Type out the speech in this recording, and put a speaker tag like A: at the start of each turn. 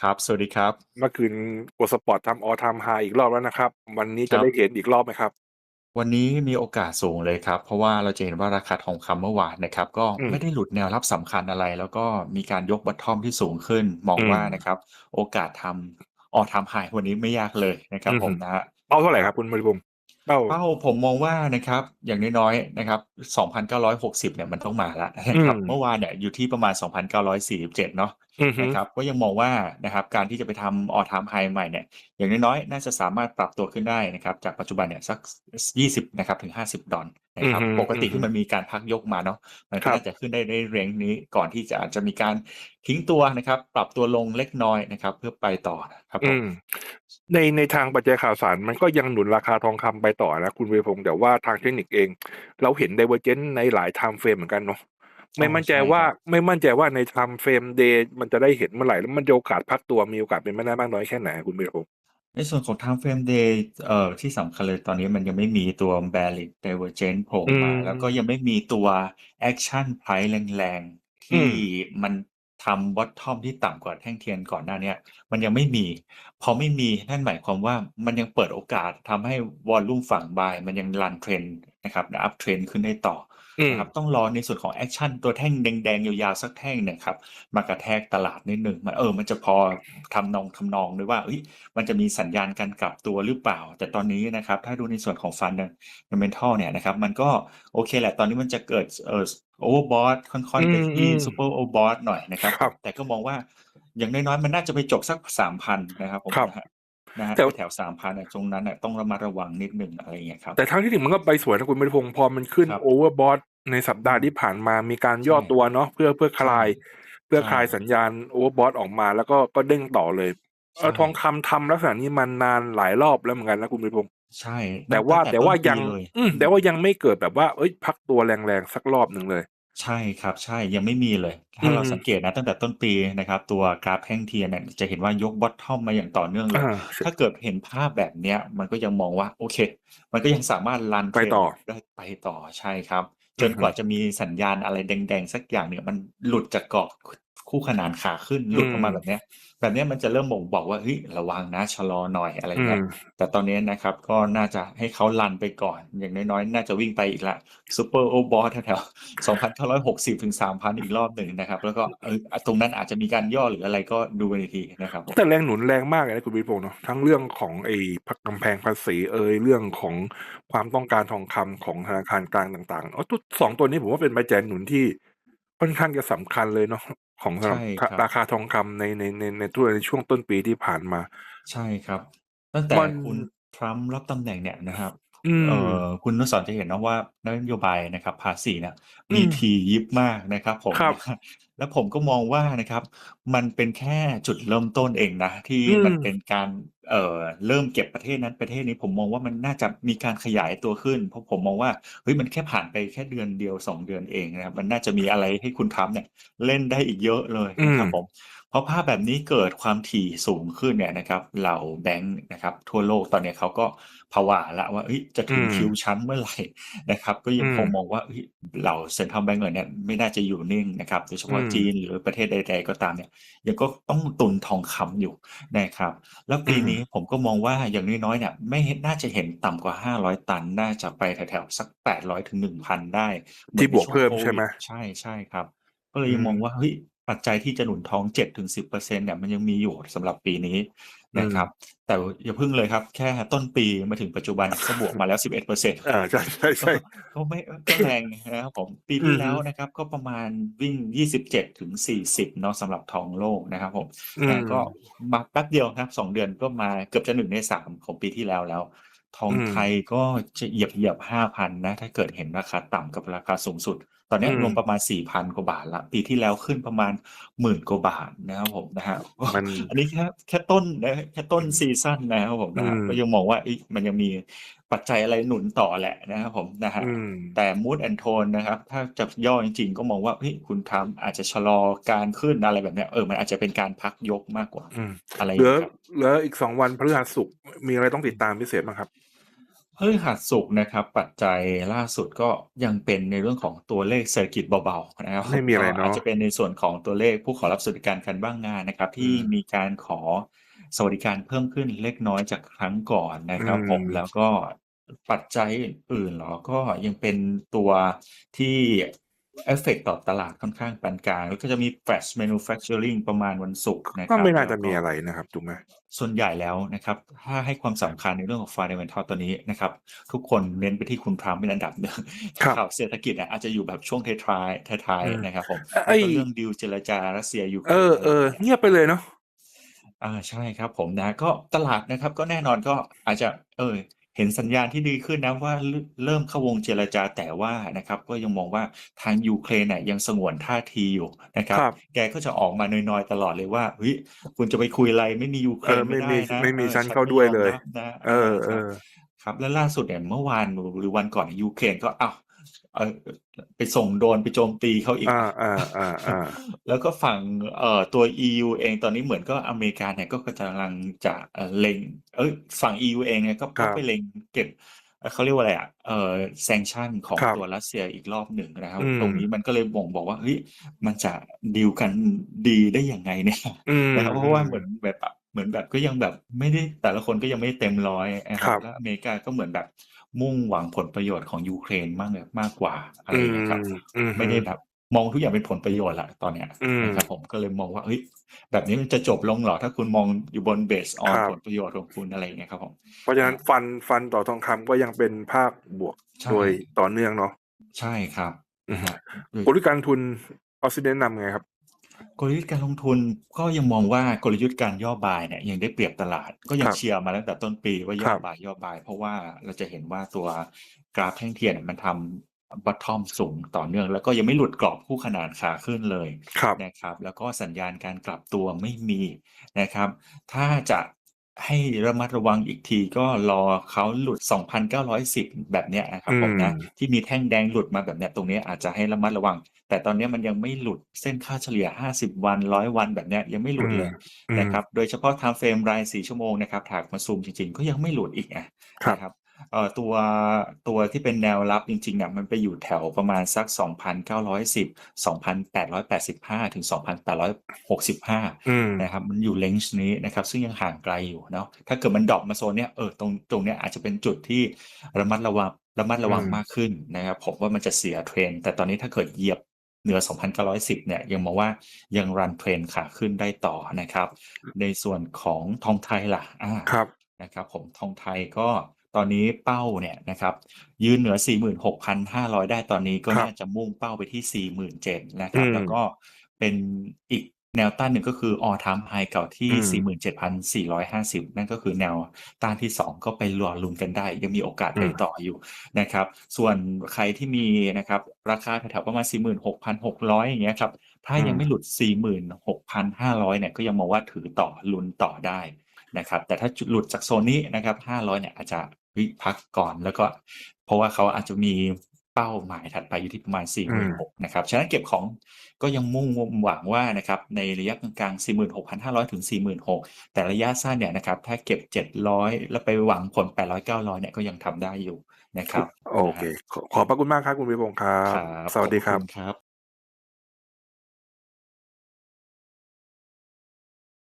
A: ครับ สวัสดีครับ
B: เมื่อคืนกดสปอร์ตทำ All Time High อีกรอบแล้วนะครับ วันนี้
A: ค
B: จะ
A: รับ
B: ได้เห็นอีกรอบไหมครับ?
A: วันนี้มีโอกาสสูงเลยครับ เพราะว่าเราจะเห็นว่าราคาทองคำเมื่อวานนะครับ ก็
B: อืม
A: ไม่ได้หลุดแนวรับสำคัญอะไร แล้วก็มีการยกบอตทอมที่สูงขึ้น มองว่า
B: อืม
A: นะครับ โอกาสทำ All Time High วันนี้ไม่ยากเลยนะครับ
B: อือ
A: ผ
B: ฮึ
A: มนะครับ
B: เป้าเท่าไรครับคุณบริพงษ์? เป้า
A: เป้าผมมองว่านะครับ อย่างน้อยๆนะครับ 2,960 เนี่ยมันต้องมาแล้ว
B: อื
A: นะครับ
B: ม
A: เมื่อวานเนี่ยอยู่ที่ประมาณ 2,947 เนาะ
B: อือฮึ
A: นะครับ ก็ยังมองว่านะครับการที่จะไปทำ All Time High ใหม่เนี่ยอย่างน้อยๆ น่าจะสามารถปรับตัวขึ้นได้นะครับ จากปัจจุบันเนี่ยสักส20 นะครับถึง 50 ดอลนะ
B: อื
A: ค
B: อ
A: รับ
B: ฮึ
A: ปกติ
B: อือ
A: ที่
B: ฮึ
A: มันมีการพักยกมาเนาะมัน
B: ค
A: ก็
B: รับ
A: น่าจะขึ้นได้ในเรนจ์นี้ก่อนที่จะอาจจะมีการทิ้งตัวนะครับ ปรับตัวลงเล็กน้อยนะครับ เพื่อไปต่อครับ
B: อื
A: ผม
B: ม ใน ในทางปัจจัยข่าวสาร มันก็ยังหนุนราคาทองคำไปต่อนะคุณวีรพงษ์แต่ว่าทางเทคนิคเอง เราเห็น Divergence ในหลายไทม์เฟรมเหมือนกันเนาะไม่
A: อ๋อ
B: มั่นใจ
A: ใช่
B: ว่า
A: ครับ
B: ไม่มั่นใจว่าในไทม์เฟรม Day มันจะได้เห็นเมื่อไหร่ แล้วมันจะโอกาสพักตัวมีโอกาสเป็นไปได้มากน้อยแค่ไหนอะคุณวีรพงษ์?
A: ในส่วนของ Time Frame Day เอ่อที่สำคัญเลยตอนนี้มันยังไม่มีตัว Bearish Divergence โผล่
B: อื
A: มา แล้วก็
B: ม
A: ยังไม่มีตัวแอกชันไพรซ์แรงๆท
B: อืี่ม
A: มันทำบอตทอมที่ต่ำกว่าแท่งเทียนก่อนหน้าเนี้ยมันยังไม่มีพอไม่มี นั่นหมายความว่ามันยังเปิดโอกาสทำให้วอลลุ่มฝั่ง Buy มันยังรัน Trend นะครับอัพ Trend ขึ้นได้ต่อ
B: อื
A: นะ
B: ม
A: ครับต้องรอในส่วนของแอกชันตัวแท่งแดงๆ ยาวๆ สักแท่งเนี่ยครับ มากระแทกตลาดนิดหนึ่งมันเออ มันจะพอทำนองทำนองด้วยว่าเฮ้ยมันจะมีสัญญาณการกลับตัวหรือเปล่า แต่ตอนนี้นะครับ ถ้าดูในส่วนของ Fundamental เนี่ยนะครับ มันก็โอเคแหละ ตอนนี้มันจะเกิดเอ่อ Overbought ค่
B: อื
A: อนๆไปที่
B: ม
A: Super Overbought หน่อยนะครับ
B: ๆค
A: ผ
B: รับ
A: มแต่ก็มองว่า อย่างน้อยๆมันน่าจะไปจบสัก3,000นะครับผม
B: ครับ
A: นะครับนะครั
B: แต่
A: บแถวๆ3,000อะตรงนั้นน่ะต้องระมัดระวังนิดหนึ่งอะไรอย่างเงี้ยครับ
B: แต่ทางเทคนิคมันก็ไปสวยนะคุณวีรพงษ์พอมันขึ้น
A: ครับ
B: Overbought ในสัป
A: อื
B: ดาห์
A: ม
B: ที่ผ่านมามีการ
A: ใช
B: ย่อ่ตัวเนาะเพื่อเพื่อค
A: ใช่
B: ลาย เพื่อ
A: ใช่
B: คลายสัญญาณ Overbought ออกมาแล้วก็ก็เด้งต่อเลย
A: ใช
B: เอ่อ่ทองคำทำลักษณะนี้มานานหลายรอบแล้วเหมือนกันนะคุณวีรพงษ์
A: ใช่
B: แต่
A: ตั้ง
B: ว่า
A: แต่
B: แต่
A: ต้
B: ว่าน
A: ปี
B: ยัง
A: เลย
B: อืม
A: อื
B: แต่
A: ม
B: ว่ายังไม่เกิดแบบว่าเฮ้ย พักตัวแรงๆสักรอบหนึ่งเลย
A: ใช่ครับ ใช่ ยังไม่มีเลย
B: อื
A: ถ้าเรา
B: ม
A: สังเกตนะตั้งแต่ต้นปีนะครับ ตัวกราฟแท่งเทียนเนี่ยจะเห็นว่ายกบอตทอมมาอย่างต่อเนื่องเล
B: อ
A: ยา
B: ช
A: ถ้าเกิดเห็นภาพแบบเนี้ย มันก็ยังมองว่า โอเค มันก็ยังสามารถรัน
B: ไป
A: Trend
B: ต่อ
A: ได้ไปต่อ ใช่ครับ จ
B: อื
A: น
B: อฮึ
A: กว่าจะมีสัญญาณอะไรแดง ๆ สักอย่างเนี่ย มันหลุดจากกรอบ คคู่ขนานขาขึ้น
B: อื
A: หลุดออกมาแบ
B: ม
A: บเนี้ย แบบเนี้ยมันจะเริ่มบ่งบอกว่าเฮ้ยระวังนะชะลอหน่อยอะไร
B: อื
A: เงี้ย
B: ม
A: แต่ตอนนี้นะครับก็น่าจะให้เขารันไปก่อน อย่างน้อยๆ น่าจะวิ่งไปอีกแล้ว Super Overbought แถวๆ2,960ถึง3,000อีกรอบหนึ่งนะครับ แล้วก็เอออะตรงนั้นอาจจะมีการย่อหรืออะไรก็ดูกันอีกทีนะครับผม
B: แต่แรงหนุนแรงมากเลยนะคุณวีรพงษ์เนาะทั้งเรื่องของไอ้พกำแพงภาษีเอยเรื่องของความต้องการทองคำของธนาคารกลางต่างๆอ๋อตุ2ตัวนี้ผมว่าเป็นปัจจัยหนุนที่ค่อนข้างจะสำคัญเลยเนาะ ของสำ
A: ใช
B: หรั่บค
A: ครับ
B: ราคาทองคำในในในในทั่วในช่วงต้นปีที่ผ่านมา
A: ใช่ครับ ตั้งแต่
B: มัน
A: คุณทรัมป์รับตำแหน่งเนี่ยนะครับ
B: อื
A: เอ่
B: ม
A: อ คุณอนุสรณ์จะเห็นเนาะว่า นโยบายนะครับภาษีเนี่ย
B: อื
A: มี
B: ม
A: ถี่ยิบมากนะครับผม
B: ครับ
A: นะครับ แล้วผมก็มองว่านะครับ มันเป็นแค่จุดเริ่มต้นเองนะ ที่
B: อื
A: มัน
B: ม
A: เป็นการ เอ่อ เริ่มเก็บประเทศนั้นประเทศนี้ ผมมองว่ามันน่าจะมีการขยายตัวขึ้น เพราะผมมองว่า เฮ้ย มันแค่ผ่านไปแค่เดือนเดียว 2 เดือนเองนะครับ มันน่าจะมีอะไรให้คุณทรัมป์เนี่ยเล่นได้อีกเยอะเลย
B: อื
A: นะครั
B: ม
A: บผม พอภาพแบบนี้เกิดความถี่สูงขึ้นเนี่ยนะครับ เหล่าแบงก์นะครับ ทั่วโลกตอนเนี้ยเขาก็ผวาแล้วว่าเฮ้ยจะ
B: อื
A: ถึงคิว
B: ม
A: ฉันเมื่อไหร่นะครับ ก็ยั
B: อื
A: งคง
B: ม
A: มองว่าเฮ้ยเหล่าเซ็นทรัลแบงก์เหล่าเนี้ยไม่น่าจะอยู่นิ่งนะครับโดยเฉ
B: อื
A: พาะจี
B: ม
A: นหรือประเทศใด ๆ ก็ตามเนี่ย ยังก็ต้องตุนทองคำอยู่นะครับ แล้ว
B: อื
A: ปี
B: ม
A: นี้ผมก็มองว่าอย่างน้อยๆเนี่ยไม่หน่าจะเห็นต่ำกว่า 500 ตันน่าจะไปแถวๆสัก 800 ถึง 1,000 ได้เหม
B: ทืี่
A: อนใน
B: บวก
A: ช่ว
B: เพิ
A: ง่่
B: ม
A: โค
B: ใช่
A: ว
B: ไหม?ิ
A: ดใช่ใช่ครับ ก็เลย
B: อื
A: ยังมอง
B: ม
A: ว่าเฮ้ย ปัจจัยที่จะหนุนทอง7-10%เนี่ยมันยังมีอยู่สำหรับปีนี้
B: อื
A: นะครั
B: ม
A: บแต่อย่าพึ่งเลยครับ แค่ต้นปีมาถึงปัจจุบันเนี่ยก็บวกมาแล้ว 11%
B: อาใช่
A: ก็
B: ๆๆ
A: ก็ไม่เออก็แรงนะครับผมปี
B: อื
A: ที่
B: อ
A: แล
B: ฮ้ึ
A: วนะครับ ก็ประมาณวิ่ง 27-40เนาะสำหรับทองโลกนะครับผม
B: อื
A: แต่ก็
B: ม
A: มาแป๊บเดียวนะครับ2เดือนก็มาเกือบจะ1ใน3ของปีที่แล้วแล้ว ทอ
B: อื
A: งไทย
B: ม
A: ก็จะเหยียบๆ5,000นะ ถ้าเกิดเห็นราคาต่ำกับราคาสูงสุดต อนเอนี้ืยรวม
B: ม
A: ประมาณ4,000กว่าบาทแล้วปีที่แล้วขึ้นประมาณ10,000กว่าบาทนะครับผมนะครับก็
B: มัน
A: อันนี้แค่แค่ต้นนะแค่ต้นซีซันนะครับผม
B: อื
A: นะครับก็ยั
B: ม
A: งมองว่าเฮ้ยมันยังมีปัจจัยอะไรหนุนต่อแหละนะครับผมนะครั
B: อื
A: บ
B: ม
A: แต่ Mood and Tone นะครับ ถ้าจะย่อจริงๆ ก็มองว่าเฮ้ยคุณทรัมป์อาจจะชะลอการขึ้นอะไรแบบเนี้ยเออมันอาจจะเป็นการพักยกมากกว่า
B: อืม
A: อะไรอ
B: เห
A: ย่า
B: ลื
A: ง
B: อ
A: งี้ครับ
B: เหลืออีก2วันพฤหัสศุกร์มีอะไรต้องติดตามพิเศษบ้างครับ?
A: พฤหัสศุกร์นะครับ ปัจจัยล่าสุดก็ยังเป็นในเรื่องของตัวเลขเศรษฐกิจเบาๆนะครับ
B: ไม่มีอะไร
A: ก็อาจ
B: เนาะ
A: จะเป็นในส่วนของตัวเลขผู้ขอรับสวัสดิการการว่างงานนะครับ
B: อื
A: ที่
B: ม
A: มีการขอสวัสดิการเพิ่มขึ้นเล็กน้อยจากครั้งก่อนนะ
B: อื
A: ครับผม
B: ม
A: แล้วก็ปัจจัยอื่นเหรอก็ยังเป็นตัวที่ เอฟเฟกต์ต่อตลาดค่อนข้างปานกลาง แล้วก็จะมี flash manufacturing ประมาณวันศุกร์นะค
B: ก็
A: รับ
B: ไม่น่า
A: แล้
B: จะ
A: ว
B: มี
A: ก็
B: อะไรนะครับถูกไหม
A: ส่วนใหญ่แล้วนะครับ ถ้าให้ความสำคัญในเรื่องของ fundamental ตัวนี้นะครับ ทุกคนเน้นไปที่คุณทรัมป์เป็นอันดับหนึ่ง
B: ครับ
A: ข่าวเศรษฐกิจอะอาจจะอยู่แบบช่วงท้ายๆท้าย
B: อืม
A: ๆนะครับผม
B: ไอ้
A: แล้วก็เรื่องดีลเจรจารัสเซียยูเคร
B: เอนอ
A: อะไร
B: เออ
A: อย่างเงี้ย
B: เงียบไปเลยเนาะ
A: อาใช่ครับผมนะก็ตลาดนะครับก็แน่นอนก็อาจจะเออ เห็นสัญญาณที่ดีขึ้นนะว่าเริ่มเริ่มเข้าวงเจรจาแต่ว่านะครับ ก็ยังมองว่าทางยูเครนเนี่ยยังสงวนท่าทีอยู่นะครั
B: ค
A: บ
B: รับ
A: แกก็จะออกมานอยๆตลอดเลยว่าเฮ้ยคุณจะไปคุยอะไรไม่มียูเค
B: เอ
A: ร
B: อน
A: ไม่
B: ไม่
A: ได้
B: มี
A: นะ
B: ไม่
A: เอ
B: มี
A: อ
B: ฉัน
A: ฉัน
B: เข้า
A: ไม่
B: ด้วย
A: ยอม
B: เลย
A: รับนะ
B: เอ
A: อา
B: อ
A: ค
B: เอ
A: รับ
B: อ
A: ครับและล่าสุดเนี่ยเมื่อวานหรือวันก่อนยูเครนก็อ้าวเออ ไปส่งโดรนไปโจมตีเขาอีก
B: อาอ่าอ่าอ่า
A: แล้วก็ฝั่งเอ่อตัว EU เองตอนนี้เหมือนก็อเมริกาเนี่ยก็กำลังจะเอ่อเล็ง เอ้ยฝั่ง EU เองเนี่ยก็
B: ค
A: ก็
B: รับ
A: ไปเล็งเก็บเอ่อเขาเรียกว่าอะไรอะ เอ่อ sanction ของ
B: ครับ
A: ตัวรัสเซียอีกรอบหนึ่งนะครับ
B: อื
A: ตร
B: ม
A: งนี้มันก็เลยบ่งบอกว่าเฮ้ยมันจะดีลกันดีได้ยังไงเนี่ย
B: อืม
A: นะครับเพ
B: อื
A: ราะว่ามเหมือนแบบอะ เหมือนแบบก็ยังแบบไม่ได้แต่ละคนก็ยังไม่เต็มร้อยนะค
B: ครับรับ
A: แล้วอเมริกาก็เหมือนแบบมุ่งหวังผลประโยชน์ของยูเครนมากเลยมากกว่าอะไร
B: อื
A: อย่างเงี้ยครับ
B: ม อืม
A: ไม่ได้แบบมองทุกอย่างเป็นผลประโยชน์ละตอนเนี้ย
B: อืม
A: นะครับผมก็เลยมองว่าเฮ้ยแบบนี้มันจะจบลงเหรอถ้าคุณมองอยู่บนเบสออ
B: คนรับ
A: ผลประโยชน์ของคุณอะไรอย่างเงี้ยครับผม
B: เพราะฉะนั้
A: อ่าน
B: ฟันฟันต่อทองคำก็ยังเป็นภาคบวก
A: ใช่
B: โดยต่อเนื่องเนาะ
A: ใช่ครับ
B: อื
A: นะ
B: ม
A: ฮะด้วย
B: กลยุทธ์การลงทุนออสซิเดนนำไงครับ
A: กลยุทธ์การลงทุนก็ยังมองว่ากลยุทธ์การย่อบายเนี่ยยังได้เปรียบตลาด ก็ยั
B: ค
A: ง
B: รับ
A: เชียร์มาตั้งแต่ต้นปีว่า
B: ค
A: ย่อ
B: รับ
A: บายย่อบาย เพราะว่าเราจะเห็นว่าตัวกราฟแท่งเทียนมันทำบัตทอมสูงต่อเนื่อง แล้วก็ยังไม่หลุดกรอบคู่ขนานขาขึ้นเลย
B: ครับ
A: นะครับ แล้วก็สัญญาณการกลับตัวไม่มีนะครับ ถ้าจะ ให้ระมัดระวังอีกทีก็รอเขาหลุด 2,910 แบบเนี้ยนะครั
B: อื
A: บผม
B: ม
A: นะ ที่มีแท่งแดงหลุดมาแบบเนี้ยตรงเนี้ยอาจจะให้ระมัดระวัง แต่ตอนเนี้ยมันยังไม่หลุดเส้นค่าเฉลี่ย 50 วัน 100 วันแบบเนี้ยยังไม่ห
B: อื
A: ลุด
B: ม
A: เลย
B: อื
A: นะ
B: ม
A: ครับ โดยเฉพาะ time frame ราย 4 ชั่วโมงนะครับถากมาซูมจริงๆ ก็ยังไม่หลุดอีกอะ
B: ครับ
A: นะครับ เอ่อตัวตัวที่เป็นแนวรับจริงๆเนี่ยมันไปอยู่แถวประมาณสัก 2,910 2,885 ถึง 2,865
B: อืม
A: นะครับ มันอยู่เลนจ์นี้นะครับ ซึ่งยังห่างไกลอยู่เนาะถ้าเกิดมันดรอปมาโซนเนี้ยเออตรงตรงเนี้ยอาจจะเป็นจุดที่ระมัดระวังระมัดระวัง
B: อืม
A: มากขึ้นนะครับผมว่ามันจะเสียเทรนด์แต่ตอนนี้ถ้าเกิดเหยียบเหนือ 2,910 เนี่ย ยังมองว่ายังรันเทรนขาขึ้นได้ต่อนะครับ ในส่วนของทองไทยล่ะ อ่า
B: ครับ
A: นะครับ ผม ทองไทยก็ ตอนนี้เป้าเนี่ยนะครับยืนเหนือ 46,500 ได้ตอนนี้ก็
B: ครับ
A: น่าจะมุ่งเป้าไปที่ 47,000นะค
B: อื
A: รับ
B: ม
A: แล้วก็เป็นอีกแนวต้านหนึ่งก็คือ all time high เก่าที่
B: อืม
A: 47,450 นั่นก็คือแนวต้านที่ 2 ก็ไปรอลุ้นกันได้ ยังมีโอกาส
B: อื
A: ไป
B: ม
A: ต่ออยู่นะครับ ส่วนใครที่มีนะครับราคาแถวๆประมาณ 46,600 อย่างเงี้ยครับ ถ้า
B: อื
A: ยัง
B: ม
A: ไม่หลุด 46,500 เนี่ยก็ยังมองว่าถือต่อลุ้นต่อได้นะครับ แต่ถ้าจุดหลุดจากโซนนี้นะครับ 500 เนี่ยอาจจะเฮ้ย พักก่อนแล้วก็ เพราะว่าเขาอาจจะมีเป้าหมายถัดไปอยู่ที่ประมาณ
B: อืม
A: 46,000นะครับ ฉะนั้นเก็บของก็ยังมุ่งหวังว่านะครับในระยะกลางๆ 46,500 ถึง 46,000 แต่ระยะสั้นเนี่ยนะครับถ้าเก็บ 700 แล้วไปหวังผล 800 900 เนี่ยก็ยังทำได้อยู่นะครับ
B: โอ
A: นะ
B: เค
A: ฮะ
B: ขอขอบพระคุณมากครับคุณวีพงศ์ครั
A: ค
B: บ
A: รับ
B: สวัสดี
A: ขอบพระ
B: ครั
A: คุ
B: บ
A: ณครับ